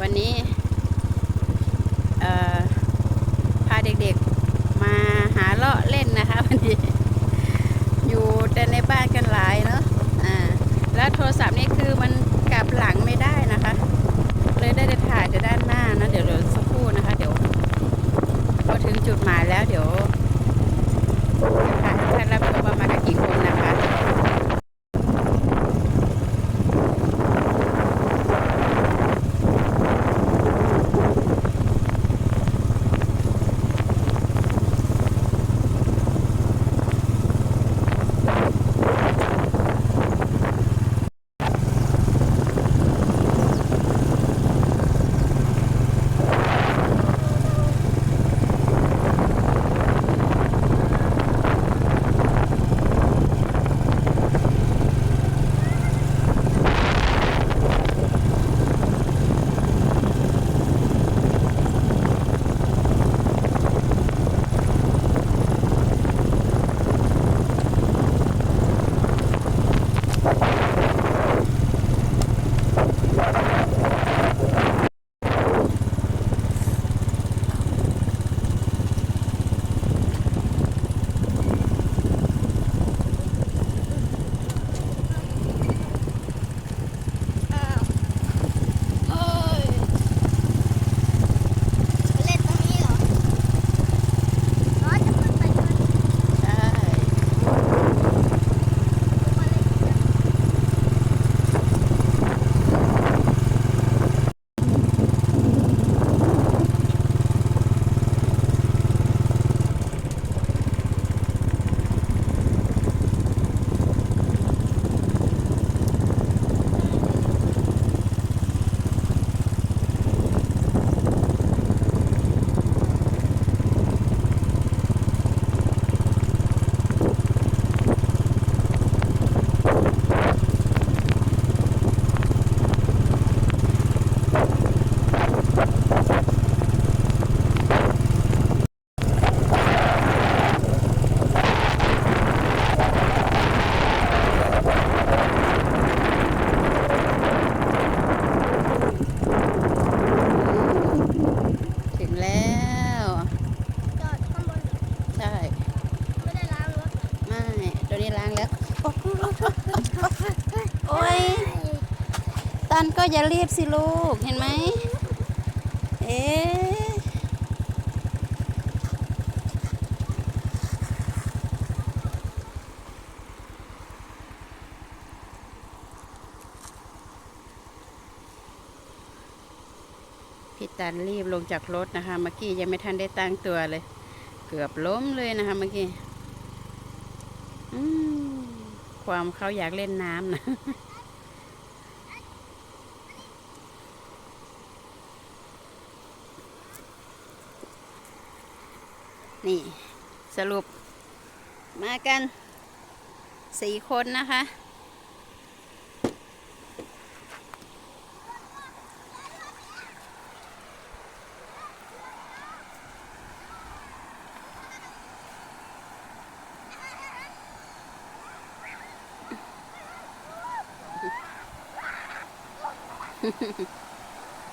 วันนี้พาเด็กๆมาหาเลาะเล่นนะคะวันนี้ อยู่แต่ในบ้านกันหลายเนาะอ่าแล้วโทรศัพท์นี่คือมันกลับหลังไม่ได้นะคะ เลยได้แต่ถ่ายแต่ด้านหน้า ตันก็อย่ารีบสิลูก เห็นไหม เอ๊พี่ตันรีบลงจากรถนะคะ เมื่อกี้ยังไม่ทันได้ตั้งตัวเลย เกือบล้มเลยนะคะเมื่อกี้อืมความเขาอยากเล่นน้ำนะ นี่สรุปมากันสี่คนนะคะ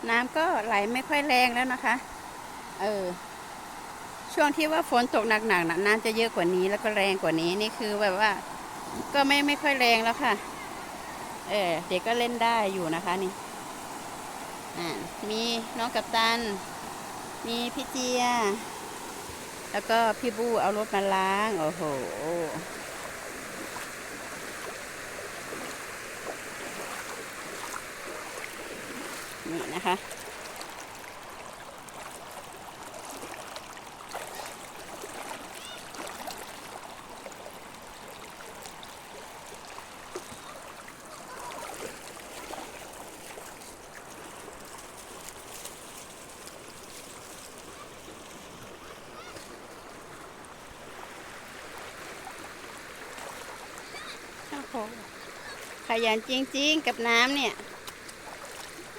น้ำก็ไหลไม่ค่อยแรงแล้วนะคะ เออ ช่วงที่ว่าฝนตกหนักๆนะน้ำจะเยอะกว่านี้แล้วก็แรงกว่านี้นี่คือแบบว่า ก็ไม่ไม่ค่อยแรงแล้วค่ะ เออเด็กก็เล่นได้อยู่นะคะนี่อ่ามีน้องกัปตัน มีพี่เจีย แล้วก็พี่บูเอารถมาล้าง โอ้โหนี่นะคะ หขยันจริงๆ กับน้ำเนี่ย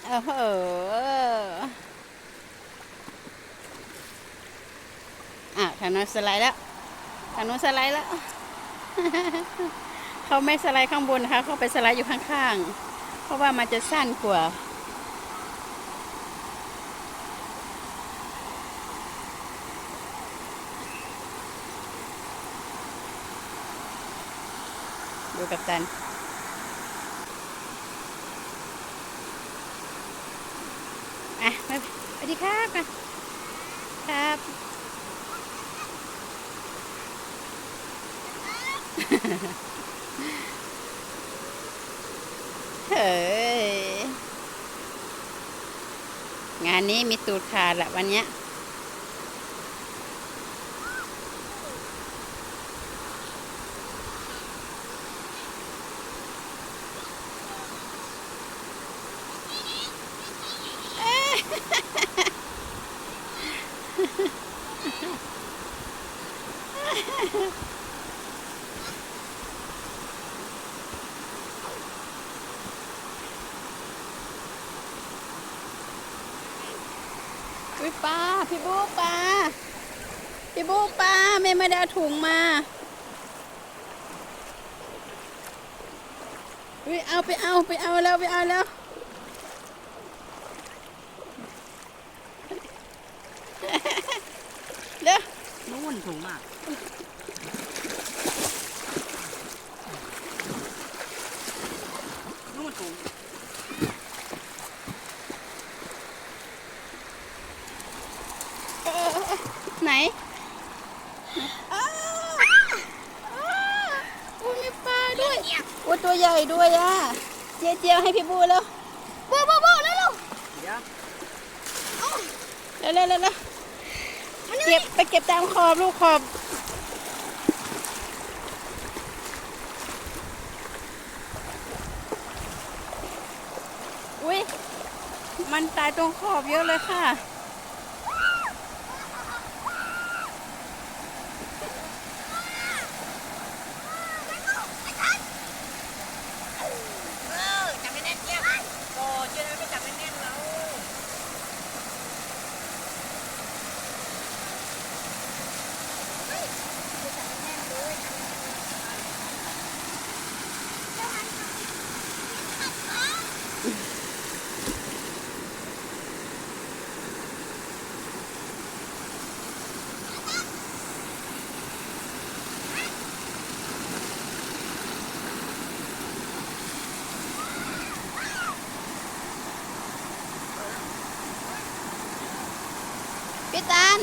โอ้โหอะทางโน้นสไลด์แล้วทางโน้นสไลด์แล้ว เขาไม่สไลด์ข้างบนนะคะเขาไปสไลด์อยู่ข้างๆ เพราะว่ามันจะสั้นกว่า ดูกับตัน อะมาสวัสดีครับมาครับ เฮ้ย งานนี้มีตูดขาดละวันเนี้ย พี่บูปลาพี่บูปลาแม่ไม่ได้ถุงมาอุ้ยเอาไปเอาไปเอาแล้วไปเอาแล้วเด้อนู่นถุงอะนู่นถุง เออเออเออไหนอ้าวอ้าวอุ้ยมี ปลาด้วยอุ้ยตัวใหญ่ด้วยอะ เจียวเจียวให้พี่บูแล้วบูบูบูเร็วเร็วเดี๋ยวเร็วเร็วเร็วเร็วเก็บไปเก็บตามขอบลูกขอบอุ้ยมันตายตรงขอบเยอะเลยค่ะ เออจับไม่แน่นเจี๊ยบโอ้เจี๊ยบไม่จับไม่แน่นแล้ว พี่ตาล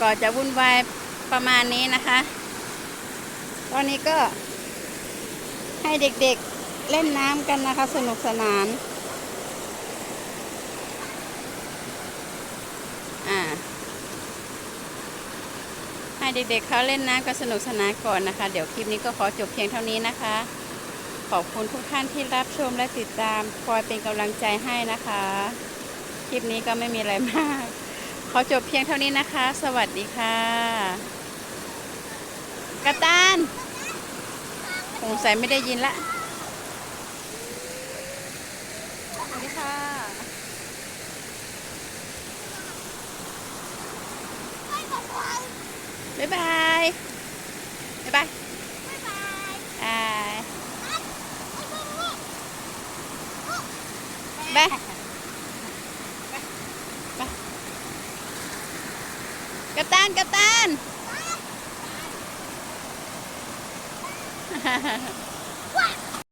ก็จะวุ่นวายประมาณนี้นะคะ ตอนนี้ก็ให้เด็กๆเล่นน้ำกันนะคะ สนุกสนาน อ่า ให้เด็กๆเขาเล่นน้ำกันสนุกสนานก่อนนะคะ เดี๋ยวคลิปนี้ก็ขอจบเพียงเท่านี้นะคะ ขอบคุณทุกท่านที่รับชมและติดตาม คอยเป็นกำลังใจให้นะคะ คลิปนี้ก็ไม่มีอะไรมาก ขอจบเพียงเท่านี้นะคะ สวัสดีค่ะ กระตานสงสัยไม่ได้ยินละสวัสดีค่ะบ๊ายบาย บ๊ายบาย บ๊ายบายบายบาย กัปตันกัปตัน